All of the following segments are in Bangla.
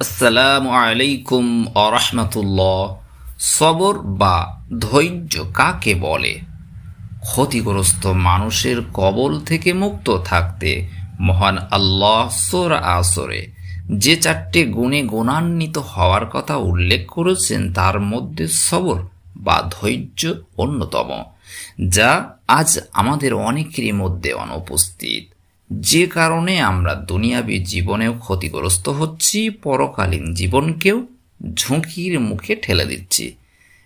আসসালামু আলাইকুম আরহামতুল্লাহ সবর বা ধৈর্য কাকে বলে? ক্ষতিগ্রস্ত মানুষের কবল থেকে মুক্ত থাকতে মহান আল্লাহ সোরা আসরে যে চারটে গুণে গুণান্বিত হওয়ার কথা উল্লেখ করেছেন, তার মধ্যে সবর বা ধৈর্য অন্যতম, যা আজ আমাদের অনেকেরই মধ্যে অনুপস্থিত। যে কারণে আমরা দুনিয়াবি জীবনেও ক্ষতিগ্রস্ত হচ্ছি, পরকালীন জীবনকেও ঝুঁকির মুখে ঠেলে দিচ্ছি।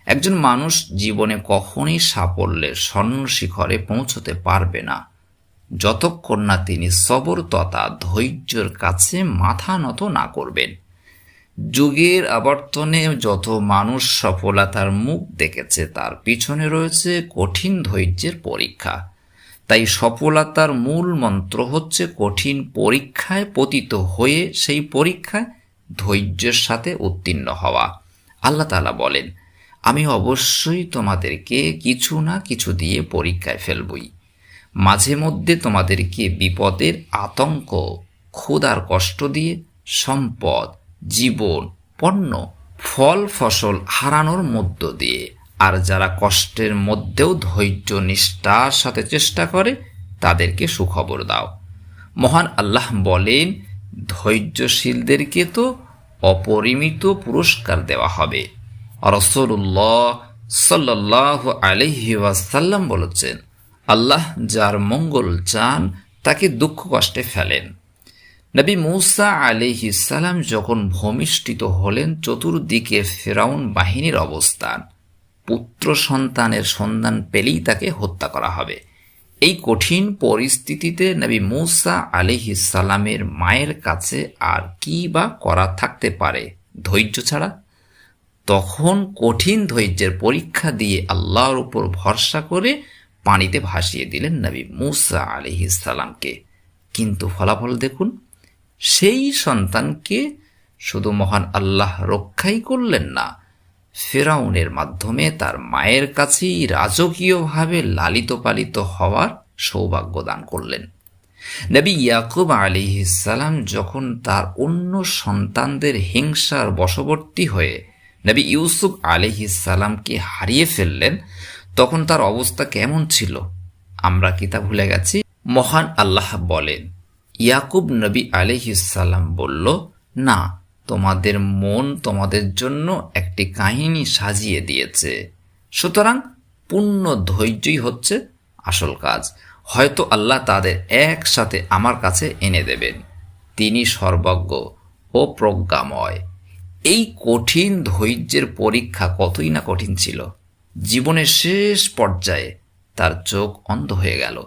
একজন মানুষ জীবনে কখনই সাফল্যের স্বর্ণ শিখরে পৌঁছতে পারবে না। যতক্ষণ না তিনি সবর তথা ধৈর্যের কাছে মাথা নত না করবেন। যুগের আবর্তনে যত মানুষ সফলতার মুখ দেখেছে, তার পিছনে রয়েছে কঠিন ধৈর্যের পরীক্ষা। তাই সফলতার মূল মন্ত্র হচ্ছে কঠিন পরীক্ষায় পতিত হয়ে সেই পরীক্ষায় ধৈর্যের সাথে উত্তীর্ণ হওয়া। আল্লাহ তালা বলেন, আমি অবশ্যই তোমাদেরকে কিছু না কিছু দিয়ে পরীক্ষায় ফেলবই। মাঝে মধ্যে তোমাদেরকে বিপদের আতঙ্ক, ক্ষুধার কষ্ট দিয়ে সম্পদ, জীবন, পণ্য, ফল, ফসল হারানোর মধ্য দিয়ে আর যারা কষ্টের মধ্যেও ধৈর্য নিষ্ঠার সাথে চেষ্টা করে, তাদেরকে সুখবর দাও। মহান আল্লাহ বলেন, ধৈর্যশীলদেরকে তো অপরিমিত পুরস্কার দেওয়া হবে। রসুল্লাহ সাল্লাহ আলহি ওয়াসাল্লাম বলেছেন, আল্লাহ যার মঙ্গল চান, তাকে দুঃখ কষ্টে ফেলেন। নবী মৌসা সালাম যখন ভূমিষ্ঠিত হলেন, চতুর্দিকে ফেরাউন বাহিনীর অবস্থান। পুত্র সন্তানের সন্ধান পেলেই তাকে হত্যা করা হবে। এই কঠিন পরিস্থিতিতে নবী মৌসা সালামের মায়ের কাছে আর কি বা করা থাকতে পারে ধৈর্য ছাড়া? তখন কঠিন ধৈর্যের পরীক্ষা দিয়ে আল্লাহর উপর ভরসা করে পানিতে ভাসিয়ে দিলেন নবী মুসা সালামকে। কিন্তু ফলাফল দেখুন, সেই সন্তানকে শুধু মহান আল্লাহ রক্ষাই করলেন না ফেরাউনের মাধ্যমে তার মায়ের কাছেই রাজকীয়ভাবে লালিত পালিত হওয়ার সৌভাগ্য দান করলেন। নবী ইয়াকুব আলী সালাম যখন তার অন্য সন্তানদের হিংসার বশবর্তী হয়ে নবী ইউসুফ আলহি সালামকে হারিয়ে ফেললেন, তখন তার অবস্থা কেমন ছিল? আমরা কি তা ভুলে গেছি? মহান আল্লাহ বলেন, ইয়াকুব নবী আলহিসাল্লাম বলল, না তোমাদের মন তোমাদের জন্য একটি কাহিনী সাজিয়ে দিয়েছে। সুতরাং পূর্ণ ধৈর্যই হচ্ছে আসল কাজ। হয়তো আল্লাহ তাদের একসাথে আমার কাছে এনে দেবেন। তিনি সর্বজ্ঞ ও প্রজ্ঞাময়। এই কঠিন ধৈর্যের পরীক্ষা কতই না কঠিন ছিল। জীবনের শেষ পর্যায়ে তার চোখ অন্ধ হয়ে গেল।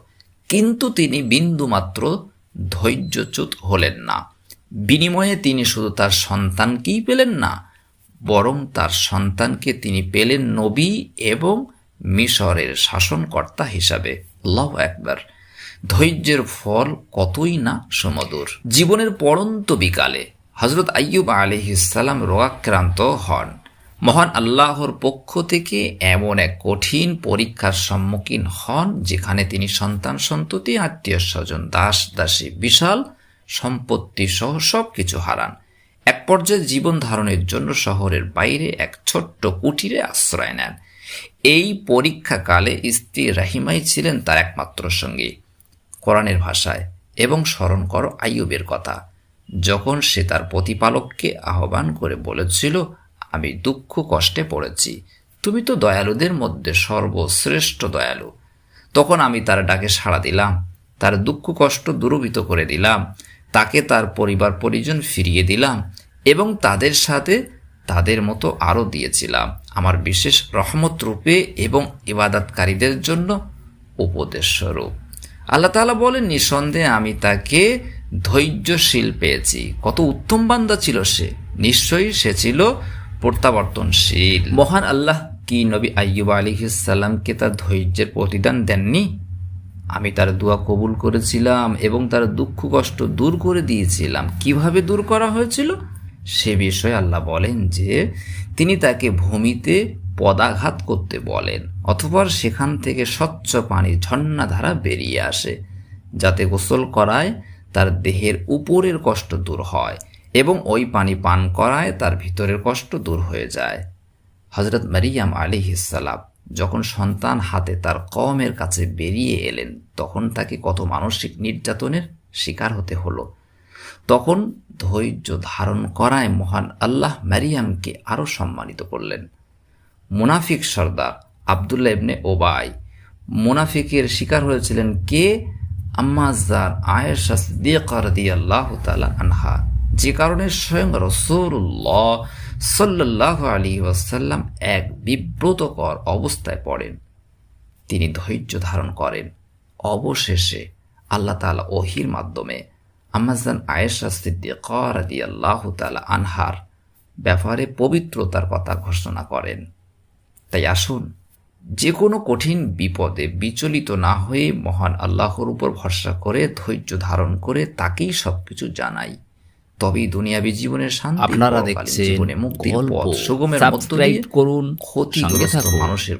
কিন্তু তিনি বিন্দুমাত্র ধৈর্যচ্যুত হলেন না। বিনিময়ে তিনি শুধু তার সন্তানকেই পেলেন না, বরং তার সন্তানকে তিনি পেলেন নবী এবং মিশরের শাসনকর্তা হিসাবে। আল্লাহ একবার ধৈর্যের ফল কতই না সমদূর জীবনের পরন্ত বিকালে হজরত আইয়ুব আলহিসাল্লাম রোগাক্রান্ত হন। মহান আল্লাহর পক্ষ থেকে এমন এক কঠিন পরীক্ষার সম্মুখীন হন, যেখানে তিনি সন্তান সন্ততি, আত্মীয় স্বজন, দাস দাসী, বিশাল সম্পত্তি সহ সব কিছু হারান। এক পর্যায়ে জীবন ধারণের জন্য শহরের বাইরে এক ছোট্ট কুটিরে আশ্রয় নেন। এই পরীক্ষাকালে স্ত্রী রাহিমাই ছিলেন তার একমাত্র সঙ্গী। কোরআনের ভাষায়, এবং স্মরণ করো আইয়ুবের কথা। যখন সে তার প্রতিপালককে আহ্বান করে বলেছিল, আমি দুঃখ কষ্টে পড়েছি। তুমি তো দয়ালুদের মধ্যে সর্বশ্রেষ্ঠ দয়ালু। তখন আমি তার ডাকে সাড়া দিলাম, তার দুঃখ কষ্ট দূরভূত করে দিলাম তাকে তার পরিবার পরিজন ফিরিয়ে দিলাম এবং তাদের সাথে তাদের মতো আরও দিয়েছিলাম। আমার বিশেষ রহমত রূপে এবং ইবাদতকারীদের জন্য উপদেশ স্বরূপ আল্লাহ তালা বলেন, নিঃসন্দেহে আমি তাকে ধৈর্যশীল পেয়েছি। কত উত্তম বান্দা ছিল সে। নিশ্চয়ই সে ছিল প্রত্যাবর্তনশীল। মহান আল্লাহ কি নবী আইয়ুব আলিহাল্লামকে তার ধৈর্যের প্রতিদান দেননি? আমি তার দোয়া কবুল করেছিলাম এবং তার দুঃখ কষ্ট দূর করে দিয়েছিলাম। কীভাবে দূর করা হয়েছিল? সে বিষয়ে আল্লাহ বলেন যে, তিনি তাকে ভূমিতে পদাঘাত করতে বলেন অথবা সেখান থেকে স্বচ্ছ পানি ঝর্ণাধারা বেরিয়ে আসে, যাতে গোসল করায় তার দেহের উপরের কষ্ট দূর হয় এবং ওই পানি পান করায় তার ভিতরের কষ্ট দূর হয়ে যায়। হজরত মারিয়াম আলী ইসালাম যখন সন্তান হাতে তার কমের কাছে বেরিয়ে এলেন, তখন তাকে কত মানসিক নির্যাতনের শিকার হতে হলো। তখন ধৈর্য ধারণ করায় মহান আল্লাহ মারিয়ামকে আরও সম্মানিত করলেন। মুনাফিক সর্দার আবদুল্লাহ ইবনে ওবাই, মুনাফিকের শিকার হয়েছিলেন কে? আম্মাজার আয়েশা সিদ্দিকা রাদিয়াল্লাহু তাআলা আনহা। যে কারণে স্বয়ং রসুল্লাহ সাল্লাহ আলী ওয়াসাল্লাম এক বিব্রতকর অবস্থায় পড়েন। তিনি ধৈর্য ধারণ করেন। অবশেষে আল্লাহ তাআলা ওহির মাধ্যমে আম্মাজান আয়েশা সিদ্দিকা রাদিয়াল্লাহু তাআলা আনহার ব্যাপারে পবিত্রতার কথা ঘোষণা করেন। তাই আসুন যে কোনো কঠিন বিপদে বিচলিত না হয়ে মহান আল্লাহর উপর ভরসা করে, ধৈর্য ধারণ করে তাকেই সব কিছু জানাই। তবেই দুনিয়াবী জীবনের শান্তি আপনারা দেখছেন জীবনে মুক্তির পথ সুগমের মধ্য দিয়ে করুন ক্ষতিগ্রস্ত মানুষের